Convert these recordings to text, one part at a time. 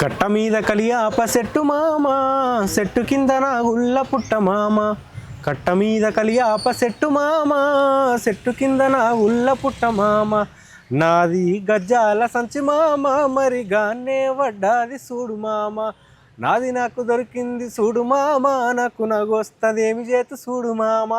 కట్ట మీద కలియాప సెట్టు మామ సెట్టు కింద నా గుల్ల పుట్ట మామ. కట్ట మీద కలియాప సెట్టు మామ సెట్టు కింద నా గుల్ల పుట్ట మామ. నాది గజ్జాల సంచి మామ మరి గానే వడ్డాది చూడు మామ. నాది నాకు దొరికింది చూడు మామ నాకు నగొస్తుంది ఏమి చేతు చూడు మామ.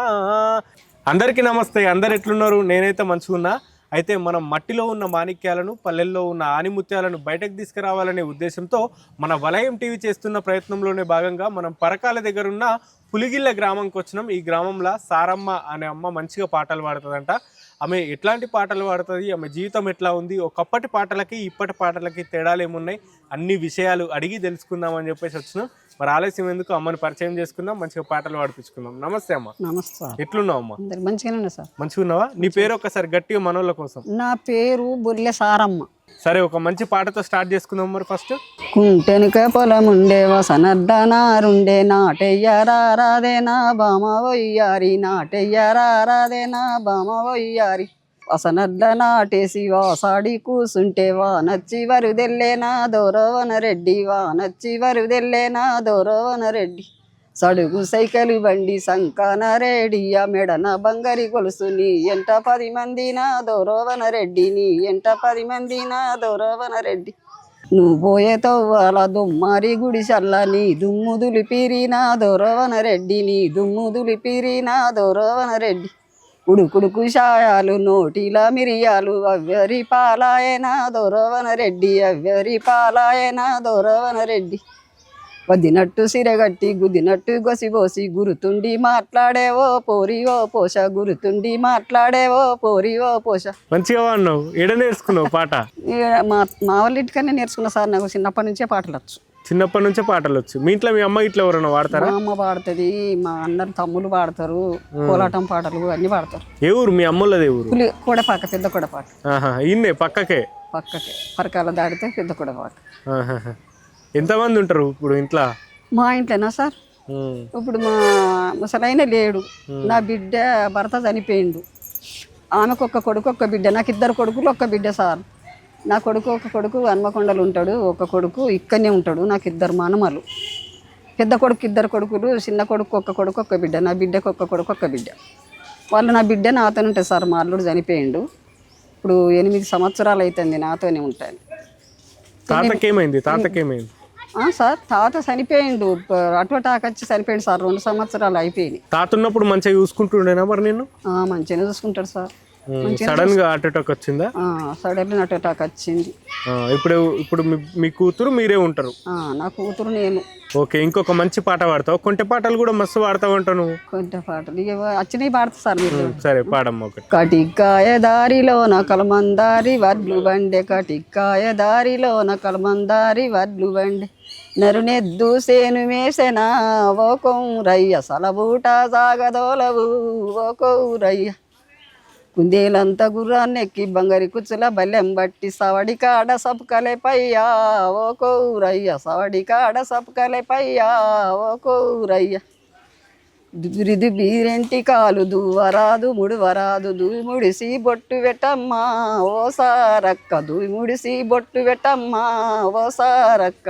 అందరికీ నమస్తే అందరు ఎట్లున్నారు? నేనైతే మంచిగా ఉన్నా అయితే మనం మట్టిలో ఉన్న మాణిక్యాలను పల్లెల్లో ఉన్న ఆనిముత్యాలను బయటకు తీసుకురావాలనే ఉద్దేశంతో మన వలయం టీవీ చేస్తున్న ప్రయత్నంలోనే భాగంగా మనం పరకాల దగ్గర ఉన్న గ్రామంకి వచ్చినాం. ఈ గ్రామంలో సారమ్మ అనే అమ్మ మంచిగా పాటలు పాడుతుందంట. ఆమె ఎట్లాంటి పాటలు పాడుతుంది? ఆమె జీవితం ఎట్లా ఉంది? ఒకప్పటి పాటలకి ఇప్పటి పాటలకి తేడాలు ఏమున్నాయి అన్ని విషయాలు అడిగి తెలుసుకుందామని చెప్పేసి వచ్చినాం. మరి ఆలస్యం ఎందుకు? అమ్మని పరిచయం చేసుకుందాం మంచిగా పాటలు పాడిపించుకుందాం. నమస్తే అమ్మ. నమస్తే ఎట్లున్నావు అమ్మ? మంచిగానే సార్. మంచిగా ఉన్నావా? నీ పేరు ఒక్కసారి గట్టిగా మనోళ్ళ కోసం. నా పేరు బొల్లె సారమ్మ. సరే ఒక మంచి పాటతో స్టార్ట్ చేసుకుందాం మరి ఫస్ట్. కుంటెనుక పొలముండే వసనద్దనారుండే నాటెయ్యారాదే నా బామ వయ్యారి నాటెయ్యారాదే నా బామ వయ్యారి వసనద్ద నాటేసి వాసాడి కూసుంటే వా నచ్చి వరుదెల్లేనా దోరవన రెడ్డి వా నచ్చి వరుదెల్లేనా దోరవన రెడ్డి. సడుగు సైకిల్ బండి సంకాన రేడియ మెడన బంగారి గొలుసుని ఎంట పది మంది నా దౌరవన రెడ్డి ఎంట పది మంది దౌరవన రెడ్డి. నువ్వు పోయే తవ్వాల దుమ్మారి గుడి చల్లని దుమ్ము దులిపిరి దోరవన దౌరవన రెడ్డి నీ దుమ్ము దౌరవన రెడ్డి. ఉడుకుడుకు షాయాలు నోటిల మిరియాలు అవ్వరి పాలాయన దౌరవన రెడ్డి అవ్వరి పాలాయన దౌరవన రెడ్డి. వదినట్టు సిరగట్టి గుద్దినట్టు గొసిబోసి గురుతుండి మాట్లాడేవో పోరి ఓ పోష గురుతుండి మాట్లాడేవో పోరి ఓ పోష. మంచిగా అన్నావు ఎడ నేర్చుకున్నావు పాట? మా మా వాళ్ళ ఇంటికనే నేర్చుకున్నా సార్ నాకు చిన్నప్పటి నుంచే పాటలు వచ్చు. చిన్నప్పటి నుంచే పాటలు వచ్చు. మీ ఇంట్లో మీ అమ్మ ఇట్లా ఎవరైనా వాడతారా మా అమ్మ పాడుతుంది మా అందరు తమ్ముళ్ళు పాడతారు కోలాటం పాటలు అన్నీ పాడతారు. ఏ ఊరు? మీ అమ్మలది ఊరు? పులి కోడపాక పెద్ద కోడపాక. ఇన్నే పక్కకే? పక్కకే. పరకాల దాడితే పెద్ద కోడపాక. ఎంతమంది ఉంటారు ఇప్పుడు ఇంట్లో? మా ఇంట్లోనా సార్. ఇప్పుడు మా ముసలైన లేడు. నా బిడ్డ భర్త చనిపోయిండు. ఆమెకు ఒక్క కొడుకు ఒక్క బిడ్డ నాకు ఇద్దరు కొడుకులు ఒక్క బిడ్డ సార్. నా కొడుకు ఒక కొడుకు హన్మకొండలు ఉంటాడు ఒక కొడుకు ఇక్కడనే ఉంటాడు నాకు ఇద్దరు మానమలు. పెద్ద కొడుకు ఇద్దరు కొడుకులు చిన్న కొడుకు ఒక్క కొడుకు ఒక్క బిడ్డ నా బిడ్డకు ఒక్క కొడుకు ఒక్క బిడ్డ. వాళ్ళు నా బిడ్డ నాతోనే ఉంటుంది సార్ మా అల్లుడు చనిపోయిండు. ఇప్పుడు ఎనిమిది సంవత్సరాలు అవుతుంది నాతోనే ఉంటాను. తాతకేమైంది? తాతకేమైంది? ఆ, సార్ తాత చనిపోయిండు అటువటాకు వచ్చి చనిపోయిండు సార్ రెండు సంవత్సరాలు అయిపోయినాయి. తాత ఉన్నప్పుడు మంచిగా చూసుకుంటుండేనా మరి నేను మంచిగానే చూసుకుంటాడు సార్. సడన్గా హార్ట్ అటాక్ వచ్చిందా? సడన్లీ నటు అటాక్ వచ్చింది. ఇప్పుడు ఇప్పుడు మీ- కూతురు మీరే ఉంటారు. ఆ, నా కూతురు నేను. ఓకే ఇంకొక మంచి పాట పాడతావు. కొంటే పాటలు కూడా మస్తు పాడతావు అంటావు నువ్వు. కొంత పాటలు. వచ్చినవి పాడతా సార్ మీరు. సరే పాడమ్మ ఒకటి. కటిక్కాయ దారిలో నా కలమందారి వడ్లు బండే. కటిక్కాయ దారిలో నా కలమందారి వడ్లు బండే. నరునెద్దు సేను మేసెన. ఓ కౌరయ్య సలబూట సాగదోలవు. ఓ కౌరయ్య కుందేలంత గుర్రాన్నెక్కి బంగారి కుచ్చుల బల్లెం బట్టి సవడి కాడ సపుకలే పయ్యా ఓ కౌరయ్య సవడి కాడ సపుకలే పయ్యా ఓ కౌరయ్య దురిది బీరెంటి కాలు దువ్వరాదు ముడివరాదు దుయిముడిసి బొట్టు పెట్టమ్మా ఓ సారక్క. దుయిముడిసి బొట్టు పెట్టమ్మా ఓ సారక్క.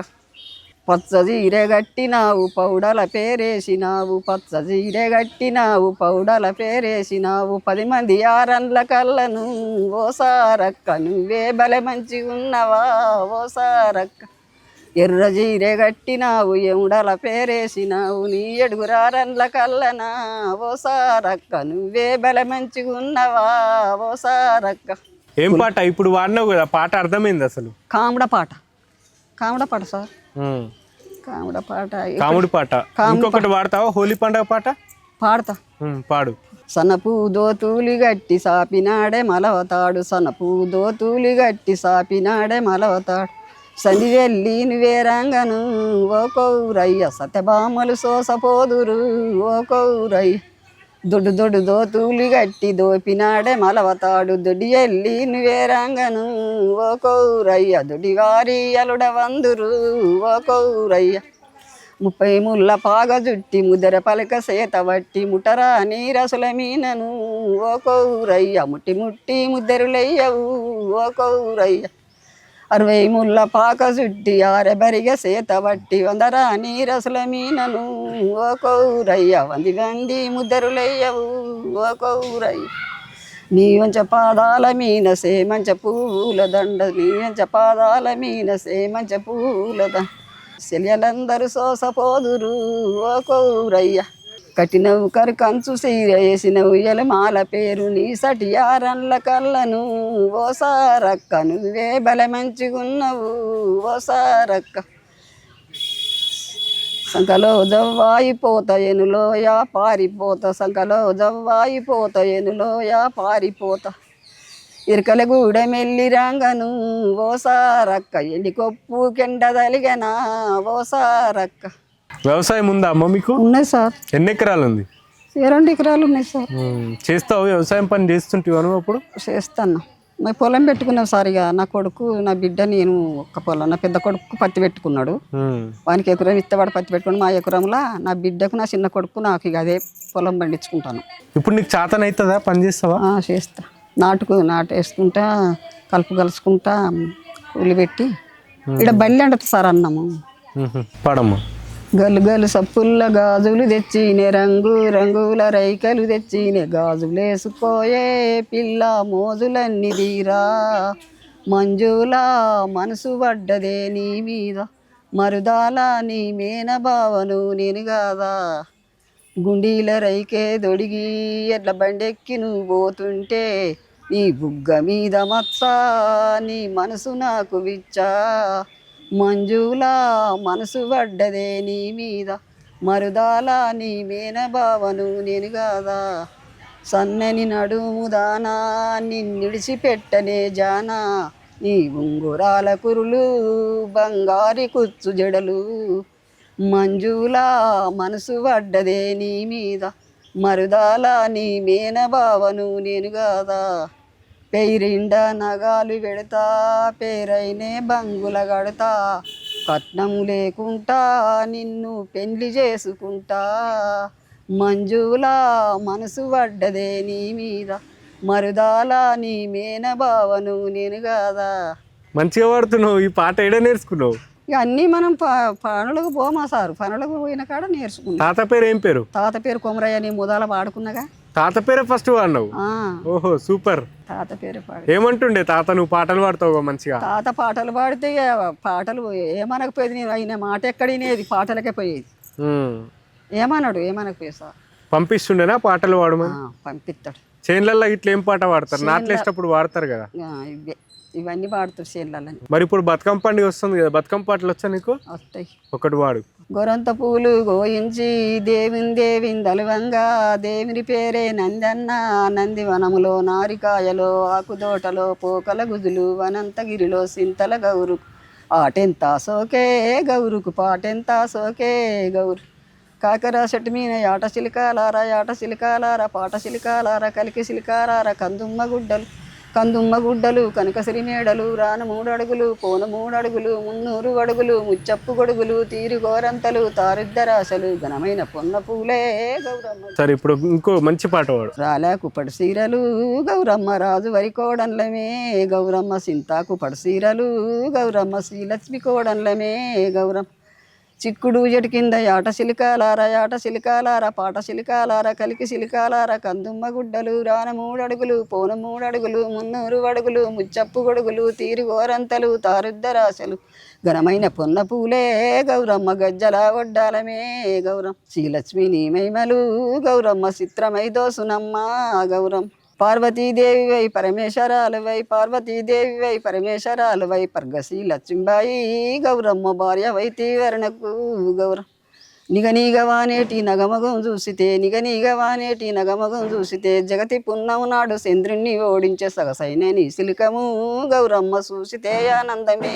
పచ్చ జీరె గట్టినావు పౌడల పేరేసినావు పచ్చ జీరె గట్టినావు పౌడల పేరేసినావు. పది మంది ఆరన్ల కళ్ళను ఓ సారక్క నువ్వే బలె మంచి ఉన్నవా ఓ సారక్క. ఎర్ర జీరె గట్టినావు ఎముడల పేరేసినావు నీ ఎడుగురారన్ల కల్లనా ఓ సారక్క నువ్వే బల మంచిగున్నవా ఓ సారక్క. ఏం పాట? ఇప్పుడు వాడినావు కదా పాట అర్థమైంది అసలు. కాముడ పాట. కాముడ పాట సార్ ఉమ్. కాముడ పాట. కాముడి పాట. ఇంకొకటి వాడతావా హోలీ పండగ పాట? పాడతా. పాడు. సనపు దోతూలి గట్టి సాపినాడే మలవతాడు. సనపు దోతూలి గట్టి సాపినాడే మలవతాడు. సని వెళ్ళి నువ్వేరంగను ఓ కౌరయ్య సత్యభామలు సోసపోదురు ఓ కౌరయ్య. దొడ్డు దొడ్డు దోతూలి గట్టి దోపినాడే మలవతాడు దొడి ఎల్లి నువ్వేరంగను. ఓ కౌరయ్య దొడి వారి అలుడ వందురు. ఓ కౌరయ్య ముప్పై ముళ్ళ పాగ జుట్టి ముదర పలక సేత వట్టి ముటరా నీరసుల మీనను. ఓ కౌరయ్య ముట్టి ముట్టి ముద్దరులయ్యవు. ఓ కౌరయ్య అరవై ముళ్ళ పాక చుట్టి ఆరెబరిగ సేత బట్టి వందరా నీరసుల మీనను. ఓ కౌరయ్య వంది వంది ముద్దరులయ్యవు. ఓ కౌరయ్య నీ వంచ పాదాల మీన సేమంచ పూల దండ నీ వంచ పాదాల మీన సేమంచ పూల దండ. శల్యలందరూ సోసపోదురు. ఓ కౌరయ్య కట్టినవు కరు కంచు సీర వేసిన ఉయ్యల మాల పేరు నీ సటియారన్ల కళ్ళను. ఓ సారక్క నువ్వే బల మంచిగున్నవు. ఓ సారక్క. సంకలో జవ్వాయిపోత ఎనులోయా పారిపోత. సంకలో జవ్వాయిపోత ఎనులోయా పారిపోత. ఇరుకల గూడ మెల్లి రాంగను. ఓ సారక్క ఎండి కొప్పు కెండ తలిగనా. ఓ సారక్క. వ్యవసాయం ఉందా అమ్మ మీకు? ఉన్నాయి సార్. ఎన్ని ఎకరాలు ఉంది రెండు ఎకరాలు ఉన్నాయి సార్. చేస్తావు వ్యవసాయం పని చేస్తుంటావు అప్పుడు చేస్తాను. మా పొలం పెట్టుకున్నాం సార్ ఇక. నా కొడుకు నా బిడ్డ నేను ఒక్క పొలం నా పెద్ద కొడుకు పత్తి పెట్టుకున్నాడు. వానికి ఎకరం ఇత్తవాడు పత్తి పెట్టుకుని మా ఎకరంలో నా బిడ్డకు నా చిన్న కొడుకు నాకు ఇక అదే పొలం పండించుకుంటాను. ఇప్పుడు నీకు చేతన అవుతుందా పని చేస్తావా? చేస్తా. నాటుకు నాటేసుకుంటా కలుపు కలుసుకుంటా ఉల్లిపెట్టి ఇక్కడ బల్లి అంటది సార్ అన్నము. పాడమ్మా. గలు గలు సప్పుల్ల గాజులు తెచ్చినే రంగు రంగుల రైకలు తెచ్చినే గాజులేసుకోయే పిల్ల మోజులన్నీ తీరా. మంజులా మనసు పడ్డదే నీ మీద మరుదాలా నీ మేన భావను నేను కాదా. గుండీల రైకే దొడిగి ఎడ్ల బండెక్కి నువ్వు పోతుంటే నీ బుగ్గ మీద మచ్చ నీ మనసు నాకు విచ్చా. మంజులా మనసు పడ్డదే నీ మీద మరుదాలా నీ మేన భావను నేను కాదా? సన్నని నడుముదానా నిన్నిడిచిపెట్టనే జానా? నీ ఉంగురాల కురులు బంగారి కుచ్చు జడలు. మంజులా మనసు పడ్డదే నీ మీద మరుదాలా నీ మేన భావను నేను కాదా? పేరిండా నగాలు పెడతా పేరైనే బంగుల గడతా కట్నం లేకుంటా నిన్ను పెళ్ళి చేసుకుంటా. మంజులా మనసు పడ్డదే నీ మీద మరుదాల నీ మేన భావను నేను కాదా? మంచిగా పాడుతున్నావు ఈ పాట ఏడ నేర్చుకున్నావు? ఇక అన్నీ మనం పనులకు పోమా సారు. పనులకు పోయిన కాడ నేర్చుకున్నాం తాత పేరు ఏం పేరు? తాత పేరు కొమరయ్య నీ ముదాల పాడుకున్నగా. తాత పేరే ఫస్ట్ వాడినావు? ఆ, ఓహో సూపర్. తాత పేరు పాడు ఏమంటుండే? తాత నువ్వు పాటలు పాడతావు మంచిగా? తాత పాటలు పాడితే పాటలు ఏమనకపోయేది నేను అయిన మాట ఎక్కడినేది పాటలకే పోయేది. ఏమన్నాడు ఏమనకపోయేది సార్? పంపిస్తుండేనా? పాటలు పాడమని? పంపిస్తాడు చేన్లల్లో ఇట్లా ఏం పాట పాడతారు? నాట్లేసేటప్పుడు వాడతారు కదా? ఇవే. ఇవన్నీ పాడుతాడు చేనులని మరి ఇప్పుడు బతుకమ్మ పండుగ వస్తుంది కదా బతుకమ్మ పాటలు వచ్చా నీకు? వస్తాయి. ఒకటి వాడు. గొరంత పూలు గోయించి దేవుని దేవిని దలువంగా దేవుని పేరే నందన్న నంది వనములో నారికాయలో ఆకుదోటలో పోకల గుజులు వనంతగిరిలో సింతల గౌరు. ఆటెంత సోకే గౌరుకు పాటెంత సోకే గౌరు. కాకర చెట్టు మీద ఆట చిలికాలార ఆట చిలికాలార పాట చిలికాలార కలికి చిలికాలార కందుమ్మ గుడ్డలు. కందుమ్మ గుడ్డలు కనకసిరి మేడలు రాన మూడు అడుగులు పోన మూడు అడుగులు మున్నూరు అడుగులు ముచ్చప్పు గొడుగులు తీరు గోరంతలు తారుద్దరాశలు ఘనమైన పొన్న పూలే గౌరమ్మ. సరే ఇప్పుడు ఇంకో మంచి పాట వాడు రాలాకు పడు సీరలు గౌరమ్మ రాజు వరి కోడన్లమే గౌరమ్మ సింతాకు పడు సీరలు గౌరమ్మ శ్రీలక్ష్మి కోడన్లమే గౌరమ్మ చిక్కుడు చెట్టు కింద ఆట సిలికాలార యాట సిలికాలార పాట సిలికాలార కలికి సిలికాలార కందుమ్మ గుడ్డలు రాన మూడడుగులు పోన మూడడుగులు మున్నూరు అడుగులు ముచ్చప్పు గొడుగులు తీరు గోరంతలు తారుద్దరాశలు ఘనమైన పొన్న పూలే గౌరమ్మ గజ్జల వడ్డాలమే గౌరమ్మ శ్రీలక్ష్మి నీ మహిమలు గౌరమ్మ చిత్రమై దోసునమ్మ గౌరమ్మ పార్వతీదేవి వై పరమేశ్వరాలువై పార్వతీదేవి వై పరమేశ్వరాలువై లక్ష్మీబాయి గౌరమ్మ భార్య వై తీవరణకు గౌరమ్మ నిగనీగవానేటి నగమగం చూసితే నిగనీగవానేటి నగమగం చూసితే జగతి పున్నము నాడు చంద్రుణ్ణి ఓడించే సగసైన నీ సిలికము గౌరమ్మ చూసితే ఆనందమే.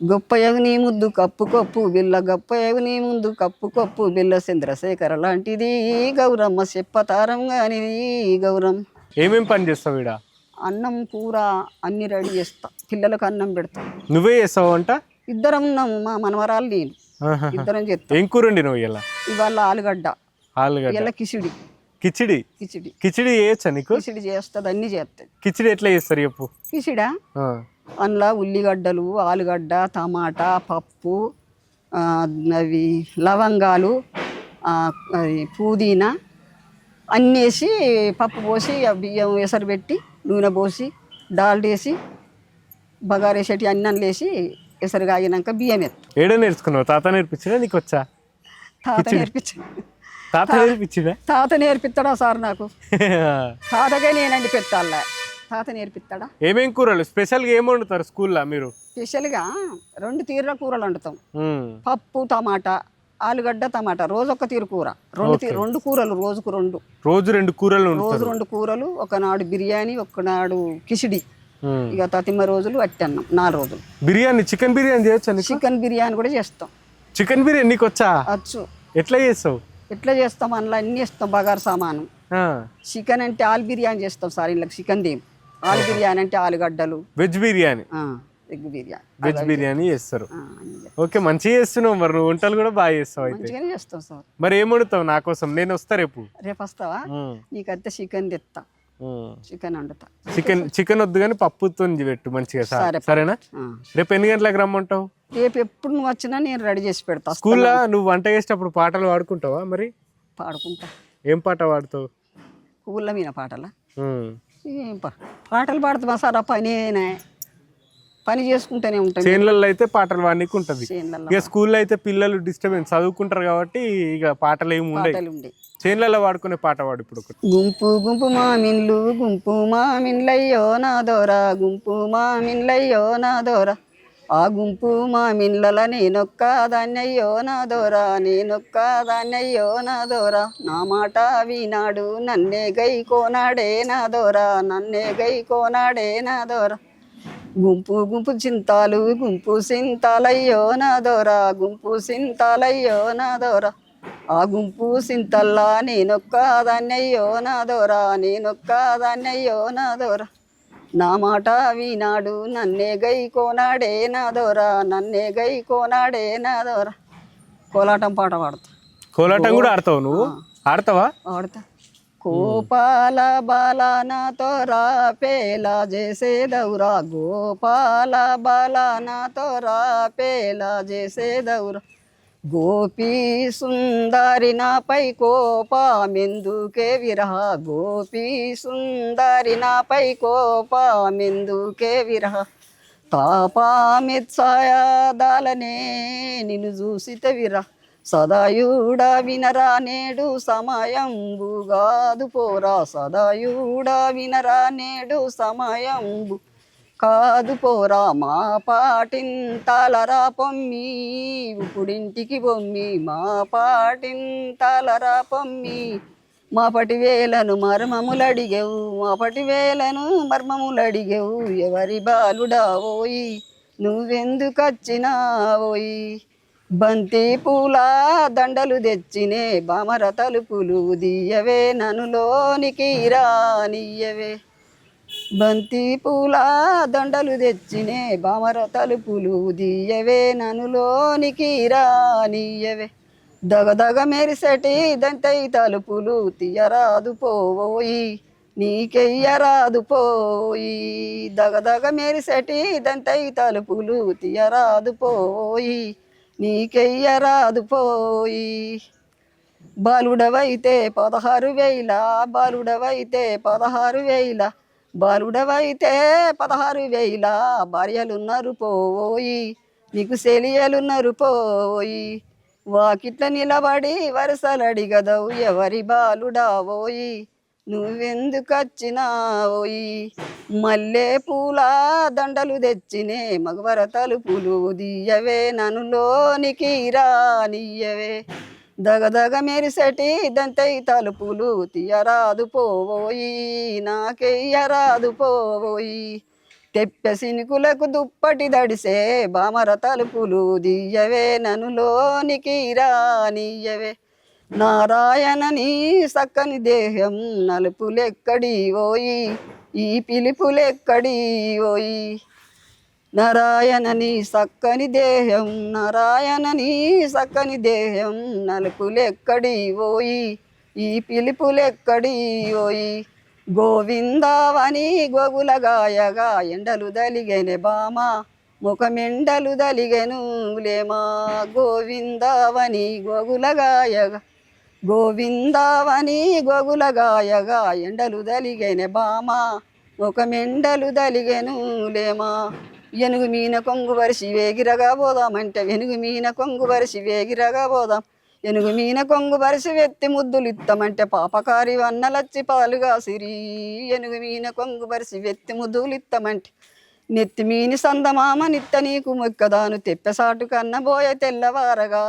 గొప్ప నీ ముద్దు కప్పు కప్పు బిల్ల గొప్ప నీ ముందు కప్పు కప్పు బిల్ల చంద్రశేఖర లాంటిది గౌరమ్మ చెప్పతారం కానిది గౌరమ్మ. ఏమేం పని చేస్తావు ఈడ? అన్నం కూర అన్ని రెడీ చేస్తా. పిల్లలకు అన్నం పెడతా. నువ్వే చేస్తావు అంట ఇద్దరం ఉన్నాము మా మనవరాలు నేను. ఇద్దరం చేస్తాం. ఏం కూరండి నువ్వు ఇలా ఇవాళ ఆలుగడ్డ. ఆలుగడ్డ. ఇలా కిచిడి. కిచిడి? కిచిడి. కిచిడి చేయొచ్చా నీకు? కిచిడి చేస్తుంది అన్ని చేస్తుంది. కిచిడి ఎట్లా చేస్తారు చెప్పు. కిచిడా. అందులో ఉల్లిగడ్డలు ఆలుగడ్డ టమాటా పప్పు అవి లవంగాలు పుదీనా అన్నీ వేసి పప్పు పోసి ఆ బియ్యం ఎసరు పెట్టి నూనె పోసి డాల్డేసి బగారేసేటి అన్నం వేసి ఎసరు కాగినాక బియ్యం ఎత్తాం ఏడ నేర్చుకున్నావు? తాత నేర్పించినా నీకు వచ్చా? తాత నేర్పించి తాత నేర్పించినా తాత నేర్పిస్తాడా సార్ నాకు? తాతగా నేనండి పెట్టాలా. తాత నేర్పిస్తాడా ఏమేం కూరలు? స్పెషల్గా ఏం వండుతారు స్కూల్లో మీరు? స్పెషల్గా రెండు తీరుల కూరలు వండుతాం. పప్పు టమాటా ఆలుగడ్డ టమాటా రోజు ఒక తీరు కూర. రెండు రెండు కూరలు రోజుకు రెండు. రోజు రెండు కూరలు రోజు రెండు కూరలు ఒకనాడు బిర్యానీ ఒకనాడు కిచిడి. మ్మ్. ఇక తతిమ రోజులు అట్టన్నాం నాలుగు రోజులు. బిర్యానీ చికెన్ బిర్యానీ చేయొచ్చా చికెన్ బిర్యానీ కూడా చేస్తాం. చికెన్ బిర్యానీ నీకు వచ్చా? అచ్చు ఎట్లా చేస్తావు? ఎట్లా చేస్తాం? అందులో అన్నీ ఇస్తాం బగారు సామాను. చికెన్ అంటే ఆలు బిర్యానీ చేస్తాం సార్ ఇలా చికెన్ దేం ఆలు బిర్యానీ అంటే ఆలుగడ్డలు. Veg biryani. Egg biryani. Veg biryani చేస్తారు. ఓకే మంచిగా చేస్తున్నావు మరి. నువ్వు వంటలు కూడా బాగా చేస్తావు అయితే. మంచిగానే చేస్తాం సార్. మరి ఏం వండుతావు నా కోసం? నేను వస్తా రేపు. రేపు వస్తావా. నీకైతే చికెన్ తెస్తా. చికెన్ వండుతా. చికెన్ చికెన్ వద్దు కానీ పప్పుతో పెట్టు మంచిగా. సా- సరే. సరేనా? ఆ. రేపు ఎన్ని గంటలకు రమ్మంటావు? రేపు ఎప్పుడు నువ్వు వచ్చినా నేను రెడీ చేసి పెడతా. స్కూల్లో నువ్వు వంట చేసేటప్పుడు పాటలు పాడుకుంటావా మరి? పాడుకుంటా. ఏం పాట పాడుతావు? ఊళ్ళో మీద పాటలా? మ్మ్. ఏం పా పాటలు పాడుతామా సార్ ఆ పనేనే. పని చేసుకుంటూనే ఉంటాం చేన్లలో అయితే పాటలు పాడనీకి ఉంటుంది ఇక స్కూల్లో అయితే పిల్లలు డిస్టర్బెన్స్ చదువుకుంటారు కాబట్టి ఇక పాటలు ఏమి ఉండవు చేన్లలో వాడుకునే పాట పాడు ఇప్పుడు గుంపు గుంపు మామిన్లు గుంపు మామిన్లయ్యో నా దోర గుంపు మామిన్లయ్యో నా దోర. ఆ గుంపు మామిన్ల నేనొక్క దాన్నయ్యో నా దోర నేనొక్క దాన్నయ్యో నా దోర. నా మాట వినాడు నన్నే గై కోనాడే నా దోర నన్నే గై కోనాడే నా దోర. గుంపు గుంపు చింతాలు గుంపు సింతాలయ్యో నా దోర గుంపు సింతాలయ్యో నా దోర. ఆ గుంపు సింతల్లా నేనొక్క దాన్నయ్యో నా దోర నేనొక్క దాన్నయ్యో నా దోర. నా మాట వినాడు నన్నే గై కోనాడే నా దోర నన్నే గై కోనాడే నా దోర. కోలాటం పాట పాడతా. కోలాటం కూడా ఆడతావు నువ్వు? ఆడతావా? ఆడతా. గోపాల బాల నాతో రా పేలా చేసేదవురా. గోపాల బాల నాతో రా పేలా చేసేదవురా. గోపీ సుందరి నాపై కోపమెందుకే విరహ గోపీ సుందరి నాపై కోపమెందుకే విరహ తాపామిత్సాయాదాలనే నిన్ను చూసిత విరహ సదాయుడా వినరా నేడు సమయంబుగాదు పోరా సదాయుడా వినరా నేడు సమయంబు కాదు పోరా మా పాటింతలరా పొమ్మి ఇప్పుడింటికి బొమ్మి మా పాటింతలరా పొమ్మి. మా పటి వేలను మర్మములడిగెవు మా పటి వేలను మర్మములడిగెవు ఎవరి బాలుడా ఓయి నువ్వెందుకొచ్చినావోయి? బంతి పూల దండలు తెచ్చినే బామర తలుపులు దియవే ననులోనికి రానియవే బంతి పూల దండలు తెచ్చినే బామర తలుపులు దియవే ననులోనికి రానియవే దగదగ మెరిసటి దంతై తలుపులు తీయరాదు పోయి నీకెయ్యరాదు పోయి. దగదగ మెరిసటి దంతై తలుపులు తీయరాదు పోయి నీకెయ్యరాదు పోయి. బాలుడవైతే పదహారు వేల బాలుడవైతే పదహారు వేల బాలుడవైతే పదహారు వేల భార్యలున్నారు పోయి. నీకు సెలియలున్నారు పోయి. వాకిట్ల నిలబడి వరుసలడిగదవు ఎవరి బాలుడావోయి నువ్వెందుకొచ్చినావోయి? మల్లే పూల దండలు తెచ్చినే మగవర తలుపులు దియ్యవే దియవే ననులోనికి రానియ్యవే. దగదగ మెరిసెటి దంతై తలుపులు తీయరాదు పోవోయి నాకెయ్యరాదు పోవోయి. తెప్ప సినుకులకు దుప్పటి దడిసే బామర తలుపులు దియ్యవే ననులోనికి రానియ్యవే. నారాయణ నీ సక్కని దేహం నలుపులెక్కడి ఓయి ఈ పిలుపులెక్కడి ఓయి నారాయణ నీ సక్కని దేహం నారాయణ నీ సక్కని దేహం నలుపులెక్కడి ఓయి ఈ పిలుపులెక్కడి ఓయి గోవిందావని గోగుల గాయగా ఎండలు దలిగెనె బామ ముఖమెండలు దలిగెను లేమా? గోవిందావని గోగుల గాయగా గోవిందావని గోగుల గాయగా ఎండలు దలిగెనె బామ మెండలు దలిగెను లేమా. ఎనుగు మీన కొంగు వరిసి వేగిరగా పోదామంటే వెనుగు మీన కొంగు వరిసి వేగిరగా పోదాం. ఎనుగు మీన కొంగు వరిసి వెత్తి ముద్దులు ఇత్తమంటే పాపకారి వన్నలచ్చి పాలుగా సిరి. ఎనుగు మీన కొంగు వరిసి వెత్తి ముద్దులు ఇత్తమంటే నెత్తి మీని సందమామ నిత్త నీకు మొక్కదాను తెప్పెసాటు కన్నబోయ తెల్లవారగా.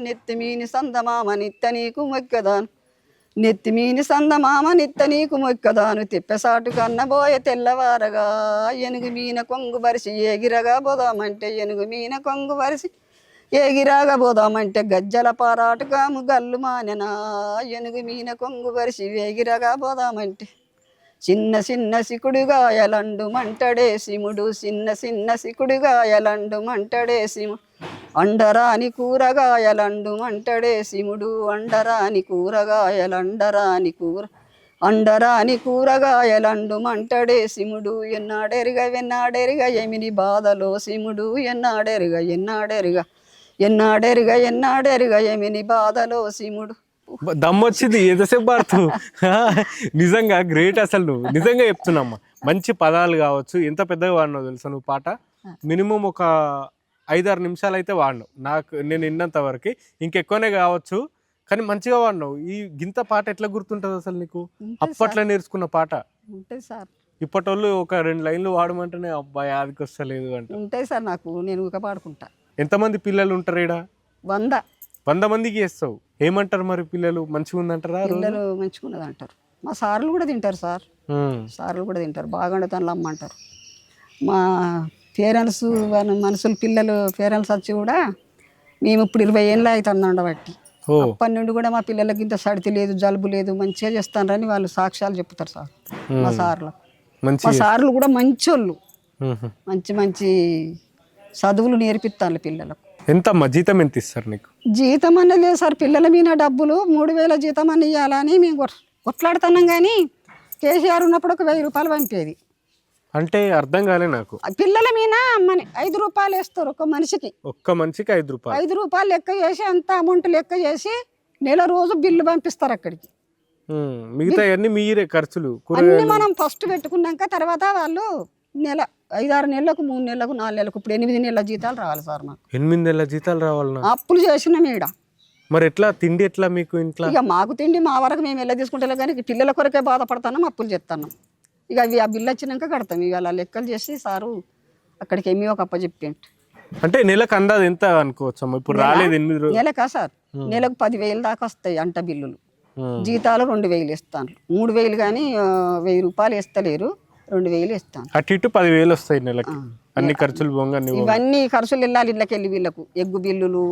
నెత్తిమీని సందమామ నిత్త నీకు మొక్కదాను. నెత్తిమీని సందమామ నిత్త నీకు మొక్కదాను తెప్పెసాటు కన్నబోయ తెల్లవారగా. ఎనుగు మీన కొంగు బరిసి ఏగిరగా పోదామంటే ఎనుగు మీన కొంగు బరిసి ఏగిరాగా పోదామంటే గజ్జల పారాటుగా గల్లు మానెనా. ఎనుగు మీన కొంగు బరిసి వేగిరగా పోదామంటే చిన్న చిన్న సికుడుగా ఎలండు మంటడే సిముడు చిన్న చిన్న సికుడుగా ఎలండు మంటడే సిము. అండరాని కూరగాయలండు మంటడే సిముడు అండరాని కూరగాయలండరాని కూర. అండరాని కూరగాయలండు మంటడే సిముడు ఎన్నాడెరుగా ఎన్నాడెరుగ ఎమిని బాధలో సిముడు ఎన్నాడెరుగ ఎన్నాడెరుగ. ఎన్నాడెరుగా ఎన్నాడెరుగా ఎమిని బాధలో సిముడు. దమ్మొచ్చింది ఎంతసేపు పాడుతూ నిజంగా గ్రేట్ అసలు నువ్వు. నిజంగా చెప్తున్నామ్మా. మంచి పదాలు కావచ్చు ఎంత పెద్దగా వాడినావు తెలుసా నువ్వు పాట? మినిమం ఒక ఐదారు నిమిషాలు అయితే వాడినావు. నాకు నేను విన్నంత వరకు. ఇంకెక్కువనే కావచ్చు కానీ మంచిగా వాడినావు. ఈ గింత పాట ఎట్లా గుర్తుంటుంది అసలు నీకు? అప్పట్లో నేర్చుకున్న పాట. ఉంటాయి సార్. ఇప్పటోళ్ళు ఒక రెండు లైన్లు వాడమంటేనే అబ్బాయి ఆదికి వస్తలేదు అంట. ఉంటాయి సార్ నాకు నేను ఊక పాడుకుంటా. ఎంతమంది పిల్లలు ఉంటారు ఈడ? వంద. వంద మందికి వేస్తావు ఏమంటారు మరి పిల్లలు? మంచిగా ఉందంటారా? పిల్లలు మంచుకున్నది అంటారు మా సార్లు కూడా తింటారు సార్. సార్లు కూడా తింటారు. బాగుండే తనలు అమ్మంటారు. మా పేరెంట్స్ మనుషులు పిల్లలు పేరెంట్స్ వచ్చి కూడా మేము ఇప్పుడు ఇరవై ఏళ్ళు అవుతుంది ఉండబట్టి. అప్పటి నుండి కూడా మా పిల్లలకి ఇంత సడితి లేదు జలుబు లేదు మంచిగా చేస్తానని వాళ్ళు సాక్ష్యాలు చెప్తారు సార్. మా సార్లు. మంచి మా సార్లు కూడా మంచోళ్ళు. మంచి మంచి చదువులు నేర్పిస్తాను పిల్లలకు. ఎంతమ్మా జీతం ఎంత ఇస్తారు నీకు? జీతం అన్నది సార్ పిల్లల మీద డబ్బులు మూడు వేల జీతం అని ఇవ్వాలని మేము కొట్- కొట్లాడుతున్నాం కానీ కేసీఆర్ ఉన్నప్పుడు ఒక వెయ్యి రూపాయలు పంపేది. అంటే అర్థం కాలే నాకు. పిల్లల మీద మన ఐదు రూపాయలు వేస్తారు ఒక మనిషికి. ఒక్క మనిషికి ఐదు రూపాయలు. ఐదు రూపాయలు లెక్క చేసి అంత అమౌంట్ లెక్క చేసి నెల రోజు బిల్లు పంపిస్తారు అక్కడికి. మిగతా అన్ని మీరే ఖర్చులు అన్ని మనం ఫస్ట్ పెట్టుకున్నాక తర్వాత వాళ్ళు నెల ఐదారు నెలలకు మూడు నెలలకు నాలుగు నెలలకు ఇప్పుడు ఎనిమిది నెలల జీతాలు రావాలి సార్ మాకు. ఎనిమిది నెలల జీతాలు రావాలన్నా అప్పులు చేసిన మీడ మరి ఎట్లా తిండి ఎట్లా మీకు ఇంట్లో? ఇక మాకు తిండి మా వరకు మేము ఎలా తీసుకుంటాం కానీ పిల్లల కొరకే బాధపడుతున్నాం అప్పులు చేస్తున్నాం ఇక అవి ఆ బిల్లు వచ్చినాక కడతాం. ఇక అలా లెక్కలు చేసి సారు అక్కడికి ఎమ్మి ఒక అప్ప చెప్పిండు. అంటే నెలకు అందాది ఎంత అనుకోవచ్చు అమ్మ? ఇప్పుడు రాలేదు ఎనిమిది రోజులు. నెలకా సార్? నెలకు పదివేలు దాకా వస్తాయి అంట బిల్లులు. ఉమ్. జీతాలు రెండు వేలు ఇస్తాను మూడు వేలు కానీ వెయ్యి రూపాయలు ఇస్తలేరు. రెండు వేలు ఇస్తాను అటు ఇటు పదివేలు వస్తాయి నెలకి. అన్ని ఖర్చులు బొంగ. ఇవన్నీ ఖర్చులు వెళ్ళాలి ఇళ్ళకి వెళ్ళి వీళ్ళకు. ఎగ్గు బిల్లులు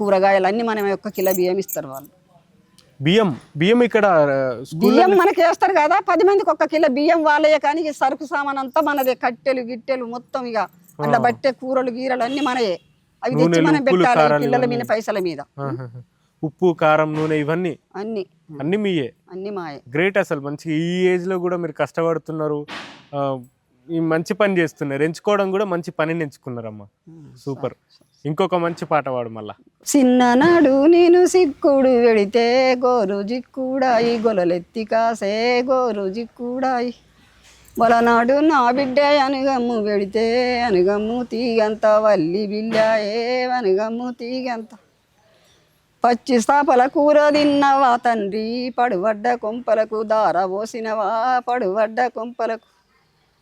కూరగాయలు అన్నీ మనం ఒక్క కిలో బియ్యం ఇస్తారు వాళ్ళు. బియ్యం బియ్యం ఇక్కడ బియ్యం మనకి వేస్తారు కదా పది మందికి ఒక్క కిలో బియ్యం వాళ్ళే కానీ సరుకు సామాన్ అంతా మనదే. కట్టెలు గిట్టెలు మొత్తం ఇక. అట్లా బట్టే కూరలు గీరలు అన్ని మనయే. అవి తెచ్చి మనం పెట్టాలి పిల్లల. మీద పైసల మీద. ఉప్పు కారం నూనె ఇవన్నీ? అన్ని. అన్ని మీయే? అన్ని మాయే. గ్రేట్ అసలు. మంచి ఈ ఏజ్లో కూడా మీరు కష్టపడుతున్నారు. ఈ మంచి పని చేస్తున్నారు. ఎంచుకోవడం కూడా మంచి పనిని ఎంచుకున్నారమ్మా. సూపర్. ఇంకొక మంచి పాట పాడు మళ్ళా. చిన్ననాడు నేను సిక్కుడు వెడితే గోరు జిక్కుడాయి గొలలెత్తి కాసే గోరు జిక్కుడాయి. మొలనాడు నా బిడ్డ అనుగమ్ము వెడితే అనుగమ్ము తీగంత వల్లి బిల్లాయే అనుగమ్ము తీగంత. పచ్చి స్థాపల కూర తిన్నవా తండ్రి పడువడ్డ కొంపలకు దార పోసినవా పడువడ్డ కొంపలకు.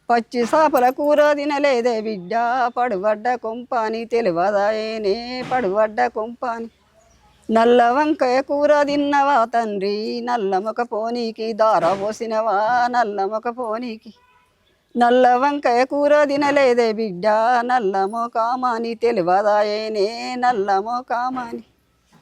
పచ్చి స్థాపల కూర తినలేదే బిడ్డ పడువడ్డ కొంపాని తెలివదాయేనే పడువడ్డ కొంపాని. నల్ల వంకాయ కూర తిన్నవా తండ్రి నల్లమొక పోనీకి దార పోసినవా నల్లమొక పోనీకి. నల్ల వంకాయ కూర తినలేదే బిడ్డ నల్ల మోకామాని తెలివదాయేనే నల్ల మోకామాని.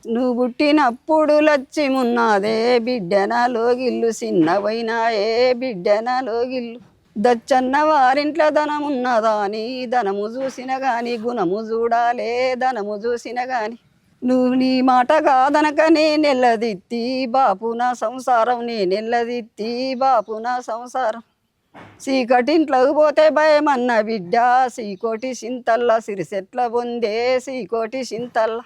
నువ్వు పుట్టినప్పుడు లచ్చి మున్నాదే బిడ్డన లోగిల్లు చిన్నవైనాయే బిడ్డన లోగిల్లు దచ్చన్న వారింట్లో ధనమున్నదా నీ? ధనము చూసిన గాని గుణము చూడాలే ధనము చూసిన గాని. నువ్వు నీ మాట కాదనక నేనెల్లదిత్తి బాపు నా సంసారం నేనెల్లదిత్తి బాపు నా సంసారం. చీకటింట్లోకి పోతే భయమన్న బిడ్డ సీకోటి సింతల్ల సిరిసెట్ల పొందే సీకోటి సింతల్ల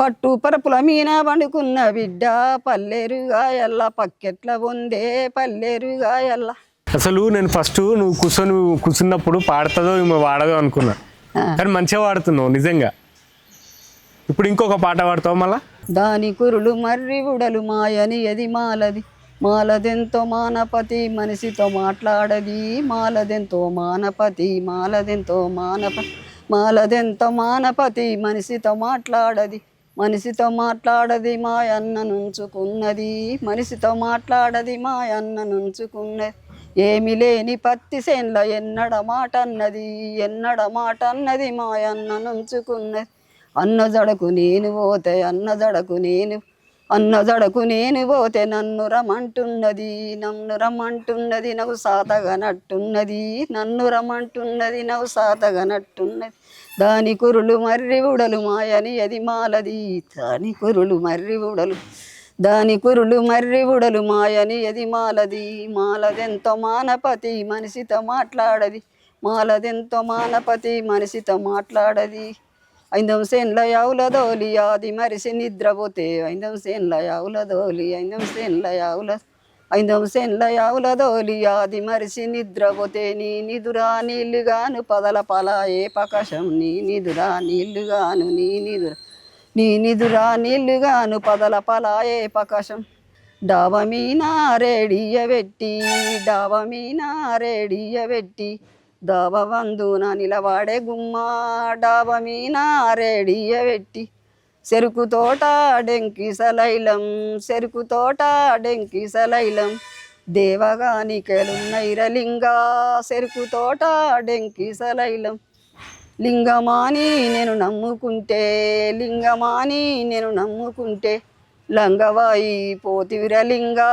పట్టు పరపుల మీన పండుకున్న బిడ్డ పల్లెరుగా ఎల్ల పక్కెట్ల పొందే పల్లెరుగా ఎల్ల. అసలు నేను ఫస్ట్ నువ్వు కూర్చొని కూర్చున్నప్పుడు పాడుతుందో ఏమో వాడదో అనుకున్నా. కానీ మంచిగా వాడుతున్నావు నిజంగా. ఇప్పుడు ఇంకొక పాట పాడతావు మళ్ళా? దాని కురులు మర్రి ఉడలు మాయని ఎది మాలది. మాలదెంతో మానపతి మనిషితో మాట్లాడది. మాలదెంతో మానపతి మాలదెంతో మానప మాలదెంతో మానపతి మనిషితో మాట్లాడది. మనిషితో మాట్లాడది మా అన్న నుంచుకున్నది. మనిషితో మాట్లాడది మా అన్న నుంచుకున్నది. ఏమి లేని పత్తి సేన్ల ఎన్నడ మాట అన్నది ఎన్నడ మాట అన్నది మా అన్న నుంచుకున్నది. అన్న జడకు నేను పోతే అన్న జడకు నేను అన్న జడకు నేను పోతే నన్ను రమంటున్నది నన్ను రమంటున్నది నవ్వు సాతగనట్టున్నది. నన్ను రమంటున్నది నవ్వు సాతగనట్టున్నది. దాని కురులు మర్రి ఉడలు మాయని అది మాలది. దాని కురులు మర్రి ఉడలు. దాని కురులు మర్రి ఉడలు మాయని అది మాలది. మాలదెంతో మానపతి మనిషితో మాట్లాడది. మాలదెంతో మానపతి మనిషితో మాట్లాడది. ఐందం సేన్ల యావుల దోలి ఆది మరిసి నిద్రపోతే. ఐందం సేన్ల యావుల దోలి ఐందం సేన్ల యావుల ఐందం సేన్ల యావుల దోలి మరిసి నిద్రపోతే నీ నిదురా నీళ్ళుగాను పదల పలాయే పకషం నీ నిదురా నీళ్ళుగాను నీ నిదుర నీ నిదురా నీళ్ళుగాను పదల పలాయే పకషం డావ మీనా రేడియ పెట్టి మీనా మీన రేడియ పెట్టి దాబ వందున నిలవాడే గుమ్మ డాబ మీనా రేడియ పెట్టి చెరుకు తోట డెంకి సలైలం చెరుకు తోట డెంకి సలైలం. దేవగానికెలున్నైరలింగా చెరుకు తోట డెంకి సలైలం. లింగమాని నేను నమ్ముకుంటే లింగమాని నేను నమ్ముకుంటే లంగవాయి పోతివిరలింగా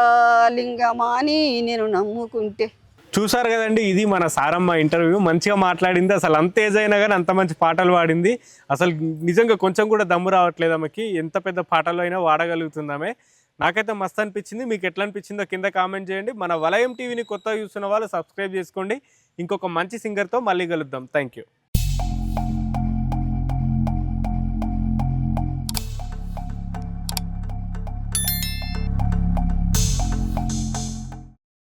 లింగమాని నేను నమ్ముకుంటే. చూసారు కదండి ఇది మన సారమ్మ ఇంటర్వ్యూ మంచిగా మాట్లాడింది అసలు అంత ఏజ్ అయినా కానీ అంత మంచి పాటలు పాడింది. అసలు నిజంగా కొంచెం కూడా దమ్ము రావట్లేదు ఆమెకి. ఎంత పెద్ద పాటలు అయినా వాడగలుగుతుంది ఆమె నాకైతే మస్తు అనిపించింది. మీకు ఎట్లా అనిపించిందో కింద కామెంట్ చేయండి. మన వలయం టీవీని కొత్తగా చూస్తున్న వాళ్ళు సబ్స్క్రైబ్ చేసుకోండి. ఇంకొక మంచి సింగర్తో మళ్ళీ కలుద్దాం. Thank you